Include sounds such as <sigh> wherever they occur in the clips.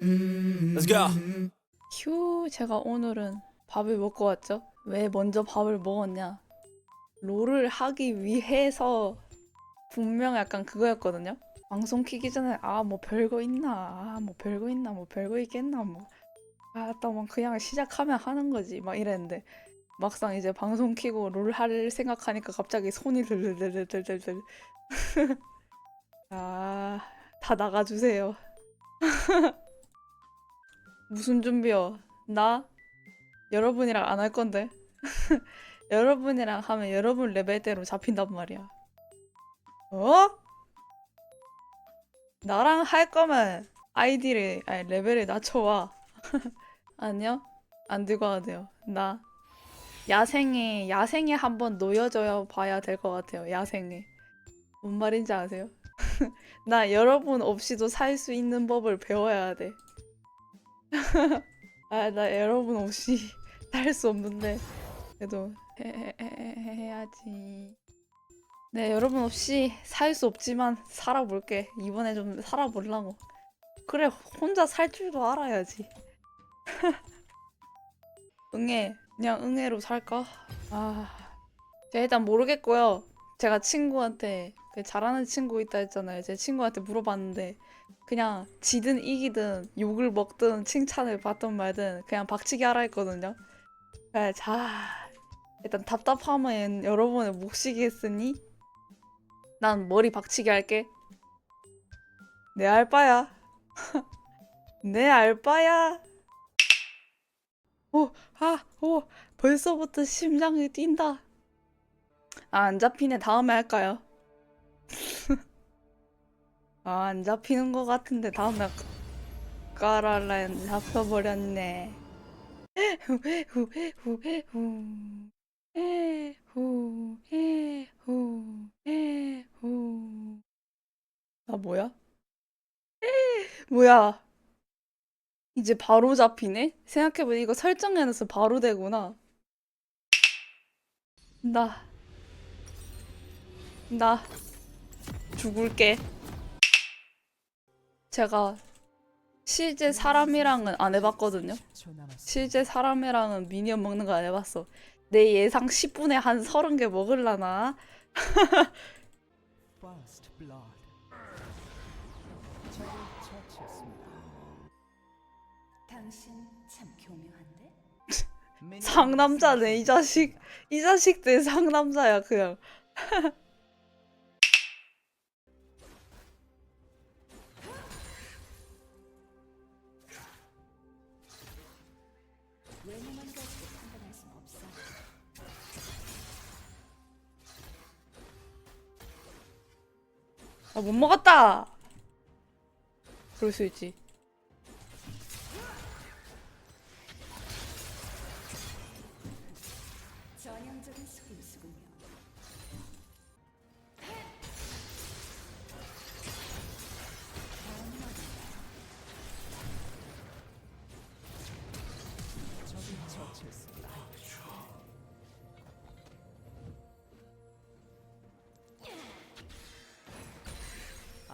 Let's go. 휴, 제가 오늘은 밥을 먹고 왔죠. 왜 먼저 밥을 먹었냐? 롤을 하기 위해서 분명 약간 그거였거든요. 방송 키기 전에 아 뭐 별거 있나, 아 뭐 별거 있나, 뭐 별거 있겠나, 뭐 아또뭐 그냥 시작하면 하는 거지 막 이랬는데 막상 이제 방송 키고 롤 할 생각하니까 갑자기 손이 들들들들들들 <laughs> 아 다 나가주세요. <laughs> 무슨 준비요? 나 여러분이랑 안 할 건데. <laughs> 여러분이랑 하면 여러분 레벨대로 잡힌단 말이야. 어? 나랑 할 거면 아이디를 아니 레벨을 낮춰와. <laughs> 아니요. 안 들고 와도 돼요. 나 야생에 야생에 한번 놓여져 봐야 될 것 같아요. 야생에. 뭔 말인지 아세요? <laughs> 나 여러분 없이도 살 수 있는 법을 배워야 돼. <laughs> 아, 나 여러분 없이 <laughs> 살 수 없는데 그래도 해, 해, 해 야지. 네, 여러분 없이 살 수 없지만 살아볼게. 이번에 좀 살아보려고. 그래, 혼자 살 줄도 알아야지. 응애, 그냥 응애로 살까? 아, 제가 일단 모르겠고요. 제가 친구한테 그 잘하는 친구 있다 했잖아요. 제 친구한테 물어봤는데 그냥 지든 이기든 욕을 먹든 칭찬을 받든 말든 그냥 박치기 하라 했거든요. 그래, 자 일단 답답하면 여러분의 몫이기 했으니 난 머리 박치기 할게. 내 알바야. <laughs> 내 알바야. 오, 아, 오, 벌써부터 심장이 뛴다. 아, 안 잡히네. 다음에 할까요? <laughs> 아, 안 잡히는 것 같은데 다음에 했는데 잡혀버렸네. 나 뭐야? 에, 뭐야? 이제 바로 잡히네? 생각해보니 이거 설정해놔서 바로 되구나. 나, 나 죽을게. 제가 실제 사람이랑은 안 해봤거든요. 실제 사람이랑은 미니언 먹는 거 안 해봤어. 내 예상 10분에 한 30개 먹을라나? <laughs> 상남자네 이 자식. 이 자식들 상남자야 그냥. <laughs> 외모만 가지고 판단할 순 없어. 아 못 먹었다. 그럴 수 있지.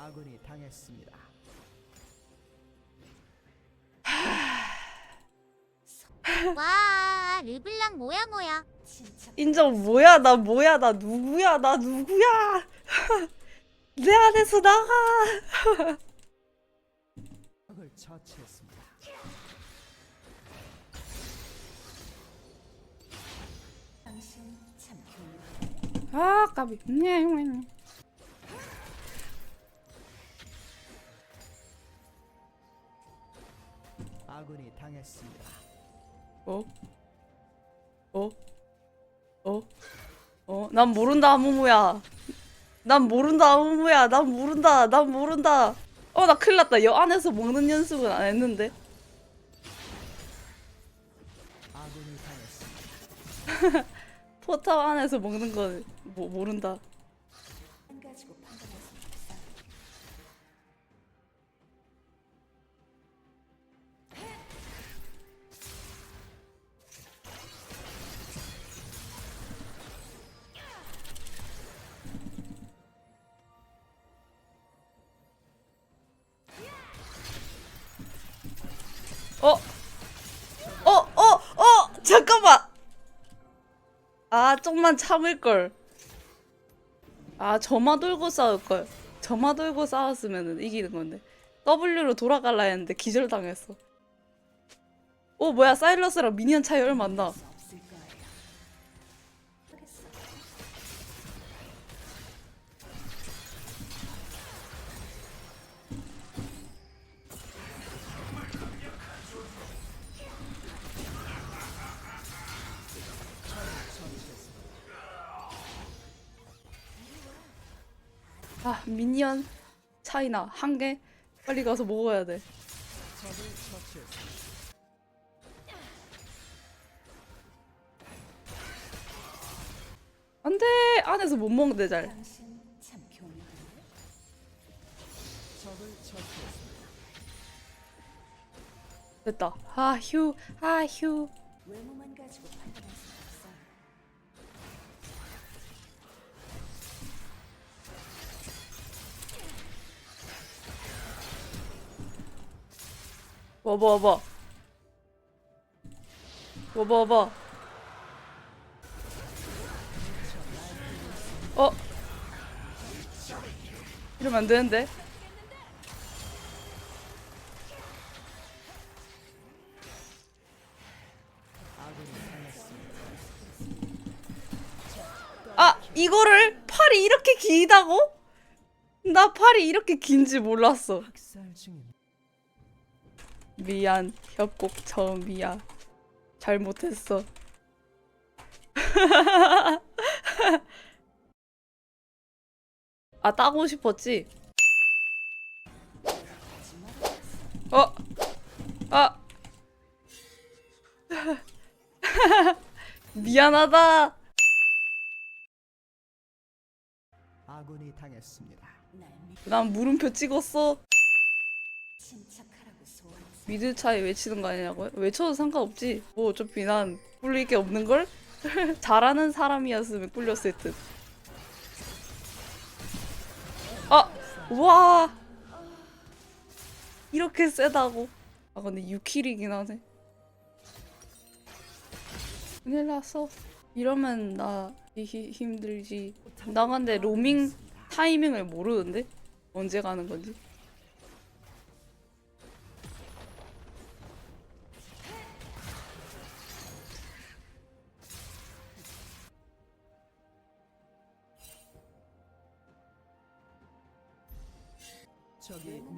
아군이 당했습니다. 와 르블랑 뭐야 뭐야 진짜 인정 뭐야 나 뭐야 나 누구야 나 누구야 <laughs> 내 안에서 나가 적을 처치했습니다. 당신 참 교묘한데? 아 까비 네, 아군이 당했습니다. 어? 어? 어? 어? 난 모른다 아무무야 난 모른다 아무무야 난 모른다 난 모른다 어 나 큰일 났다 여 안에서 먹는 연습은 안 했는데. <laughs> 포탑 안에서 먹는 건 뭐, 모른다 아, 좀만 참을걸. 아, 점화 돌고 싸울걸. 점화 돌고 싸웠으면 이기는 건데. W로 돌아갈라 했는데 기절당했어. 어, 뭐야, 사일러스랑 미니언 차이 얼마 안 나. 아, 미니언 차이나. 한 개? 빨리 가서 먹어야 돼. 적을 처치했습니다. 안 돼! 안에서 못 먹는데, 잘. 됐다. 아, 휴. 아, 휴. 와봐, 와봐. 와봐, 와봐. 어? 이러면 안 되는데? 아, 이거를 팔이 이렇게 길다고? 나 팔이 이렇게 긴지 몰랐어. 미안, 협곡 처음이야. 잘못했어. <laughs> 아, 따고 싶었지? 어? 아! <laughs> 미안하다! 아군이 당했습니다. 난 물음표 찍었어. 미드 차이 외치는 거 아니냐고요? 외쳐도 상관없지. 뭐 어차피 난 꿀릴 게 없는 걸? <laughs> 잘하는 사람이었으면 꿀렸을 듯. 아! 와! 이렇게 세다고? 아 근데 6킬이긴 하네. 큰일 났어. 이러면 나 히, 힘들지. 나 근데 로밍 타이밍을 모르는데? 언제 가는 건지.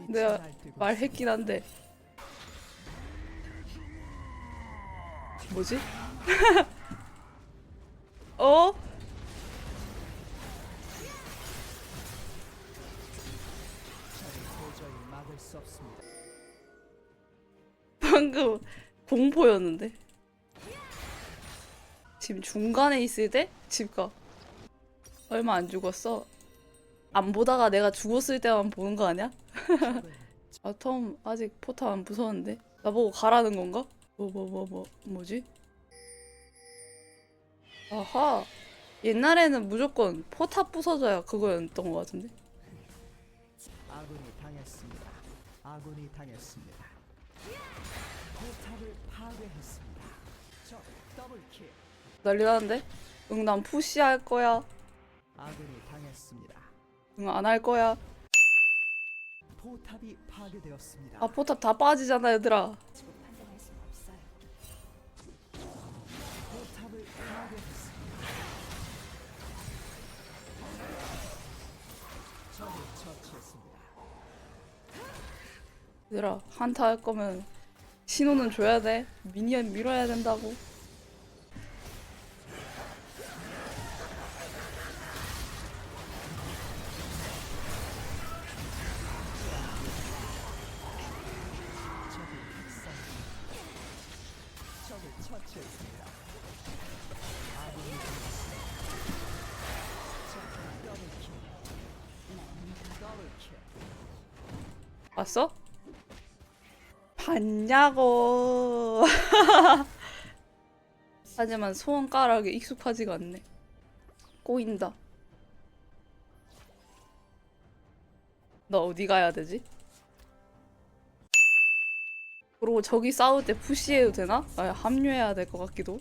내가 말했긴 한데 뭐지? <laughs> 어? 방금 공포였는데 지금 중간에 있을 때 집가 얼마 안 죽었어 안 보다가 내가 죽었을 때만 보는 거 아니야? <laughs> 적을 아톰 아직 포탑 안 부서웠는데 나보고 가라는 건가? 뭐 뭐 뭐 뭐 뭐, 지 아하 옛날에는 무조건 포탑 부서져야 그거였던 것 같은데 아군이 당했습니다. 아군이 당했습니다. 포탑을 파괴했습니다. 적 더블킬. 난리 나는데? 응 난 푸시할 거야 아군이 당했습니다. 응 안 할 거야 포탑이 파괴되었습니다. 아 포탑 다 빠지잖아 얘들아. 포탑을 파괴했습니다. 적을 처치했습니다. 얘들아 한타 할 거면 신호는 줘야 돼 미니언 밀어야 된다고 봤냐고 <laughs> 하지만 소원 가락에 익숙하지가 않네 꼬인다 너 어디 가야 되지? 그리고 저기 싸울 때 푸시해도 되나? 아, 합류해야 될 것 같기도.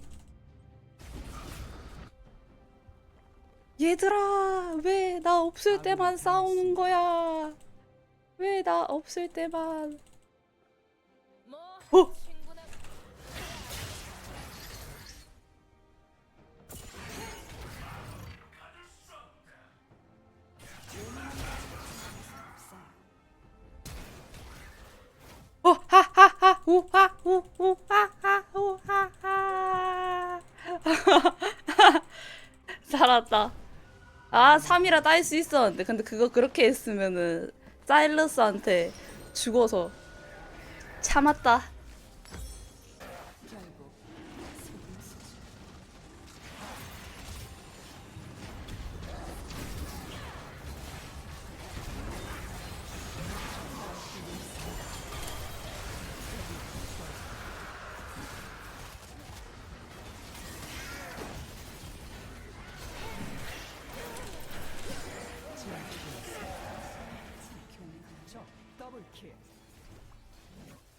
얘들아, 왜 나 없을 때만 싸우는 거야? 왜 나 없을 때만? 어? 어, 하하하, 우하, 우, 우하하, 우하하. 살았다. 아, 3이라 딸 수 있었는데. 근데 그거 그렇게 했으면은 사일러스한테 죽어서 참았다.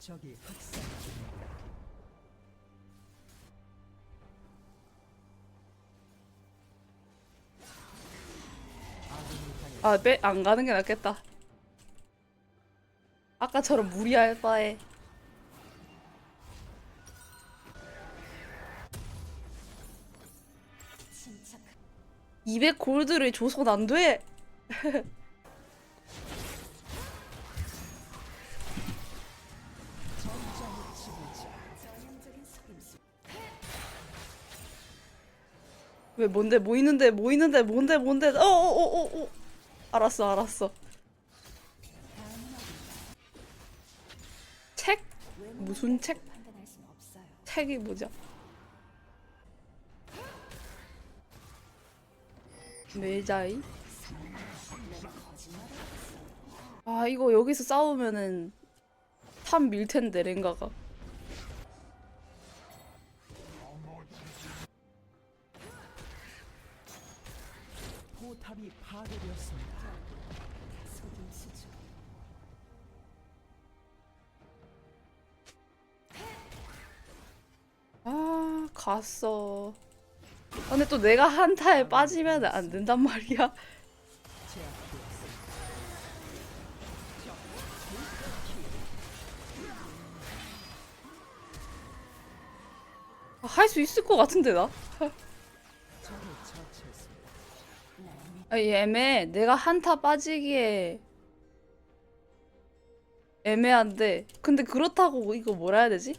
적이 학살 중입니다. 아, 빼, 안 가는 게 낫겠다. 아까처럼 무리할 바에. 침착 200 골드를 줘선 안 돼. <laughs> 왜 뭔데 뭐 있는데 뭐 있는데 뭔데 뭔데. 어어어어 어, 알았어 알았어. 책? 무슨 책. 책이 뭐죠? 했어. 아 이거 여기서 싸우면은 탑밀 텐데 랭가가 파괴되었습니다. 속임수죠. 아 갔어 아, 근데 또 내가 한타에 빠지면 안 된단 말이야 제압되었습니다. 할수 있을 것 같은데 나 아니 애매해. 내가 한타 빠지기에 애매한데 근데 그렇다고 이거 뭐라 해야 되지?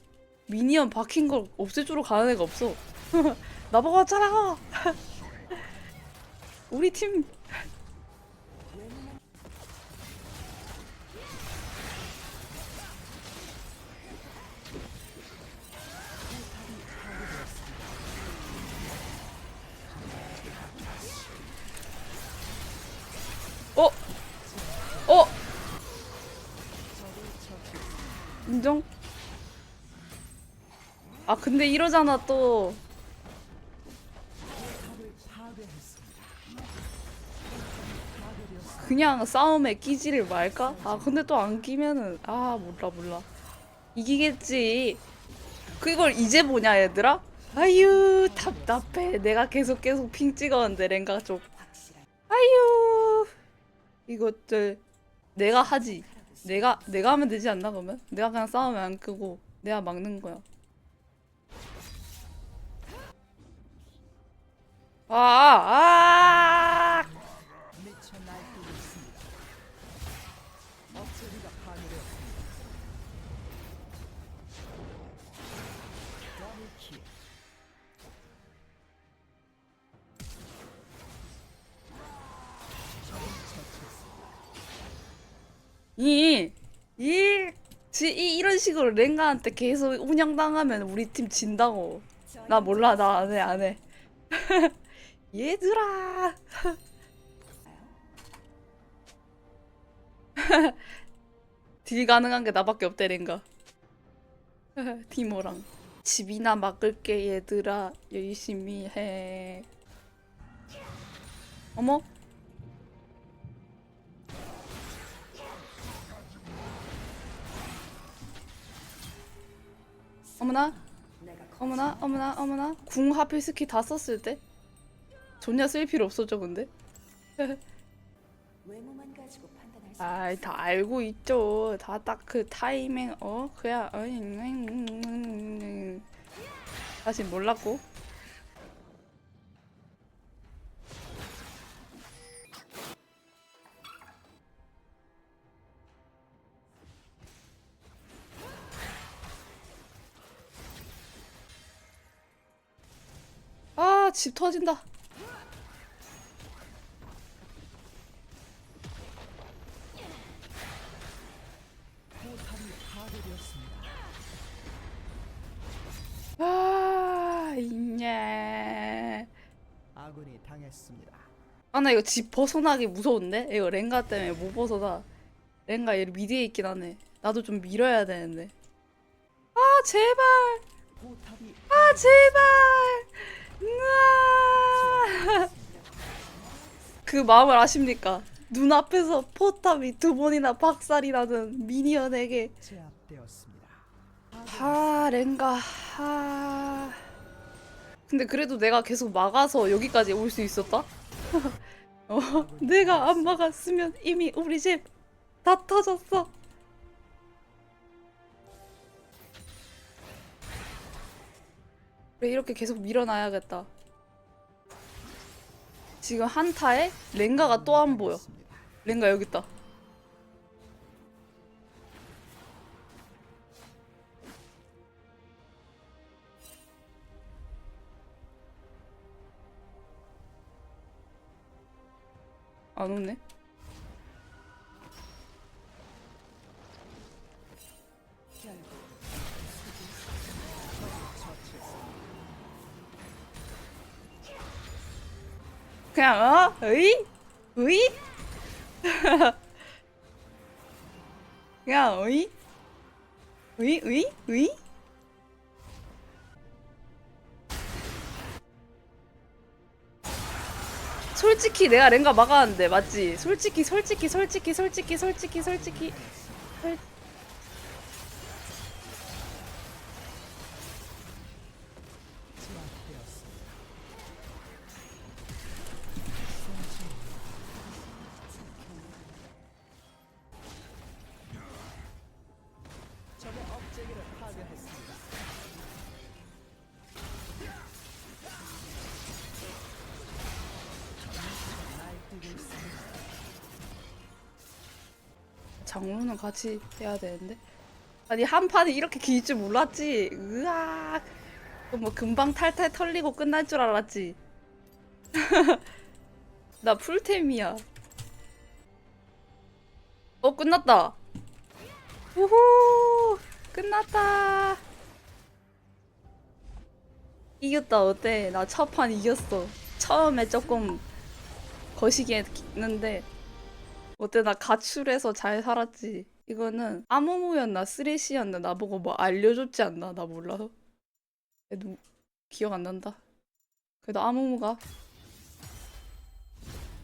미니언 박힌 걸 없애주러 가는 애가 없어. <laughs> 나보고 왔잖아. <laughs> 우리 팀 어? 어? 인정? 아 근데 이러잖아 또. 그냥 싸움에 끼지를 말까? 아 근데 또 안 끼면은 아 몰라 몰라 이기겠지 그걸 이제 보냐 얘들아? 아유 답답해 내가 계속 계속 핑 찍었는데 랭가 쪽 아유 이것들 내가 하지 내가 내가 하면 되지 않나 그러면? 내가 그냥 싸우면 안 끄고 내가 막는 거야 아, 아, 아! 식으로 랭가한테 계속 운영당하면 우리 팀 진다고. 나 몰라, 나 안 해, 안 해. <laughs> 얘들아! <laughs> 딜 가능한 게 나밖에 없대, 랭가. <laughs> 티모랑. 집이나 막을게, 얘들아. 열심히 해. 어머? 어머나? 어머나? 어머나? 어머나? 궁 하필 스키 다 썼을 때? 존냐 쓸 필요 없었죠 근데? <laughs> 아이 다 알고 있죠. 다 딱 그 타이밍 어? 그야 어이, 음, 음, 음, 음. 사실 몰랐고 집 터진다. 아 이냐 아군이 당했습니다. 아 나 이거 집 벗어나기 무서운데? 이거 렌가 때문에 못 벗어나 렌가 얘 미드에 있긴 하네 나도 좀 밀어야 되는데 아 제발 아 제발. 그 마음을 아십니까? 눈앞에서 포탑이 두 번이나 박살이 나는 미니언에게 제압되었습니다. 하 렌가 하 근데 그래도 내가 계속 막아서 여기까지 올 수 있었다? <laughs> 어, 내가 안 막았으면 이미 우리 집 다 터졌어 그래 이렇게 계속 밀어놔야겠다. 지금 한타에 렌가가 또 안 보여. 렌가 여기 있다. 안 오네 그냥 어? 으이? 으이? <laughs> 그냥 으이? 으이? 으이? 으이? 솔직히 내가 렌가 막았는데 맞지? 솔직히 솔직히 솔직히 솔직히 솔직히 솔직히 솔... 업체계를 파괴했습니다. 장르는 같이 해야 되는데? 아니 한 판이 이렇게 길 줄 몰랐지. 으악. 뭐 금방 탈탈 털리고 끝날 줄 알았지. <laughs> 나 풀템이야. 어 끝났다. 우후 끝났다. 이겼다. 어때? 나 첫 판 이겼어. 처음에 조금 거시기 했는데 어때? 나 가출해서 잘 살았지. 이거는 아무무였나 쓰레시였나 나보고 뭐 알려줬지 않나 나 몰라서. 그래도 기억 안 난다. 그래도 아무무가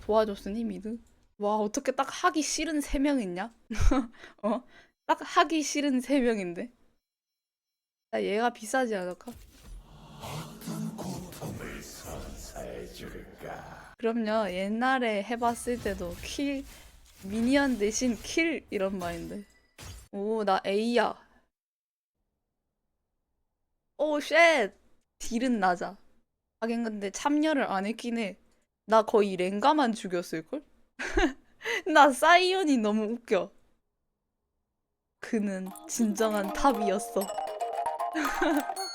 도와줬으니 미드. 와 어떻게 딱 하기 싫은 세 명 있냐? <laughs> 어? 딱 하기 싫은 세 명인데. 나 얘가 비싸지 않을까? 그럼요. 옛날에 해봤을 때도 킬 미니언 대신 킬 이런 마인드 오나 A야. 오 쉣! 딜은 낮아. 하긴 근데 참여를 안 했긴 해 나 거의 랭가만 죽였을걸? <laughs> 나 사이온이 너무 웃겨 그는 진정한 탑이었어 <laughs>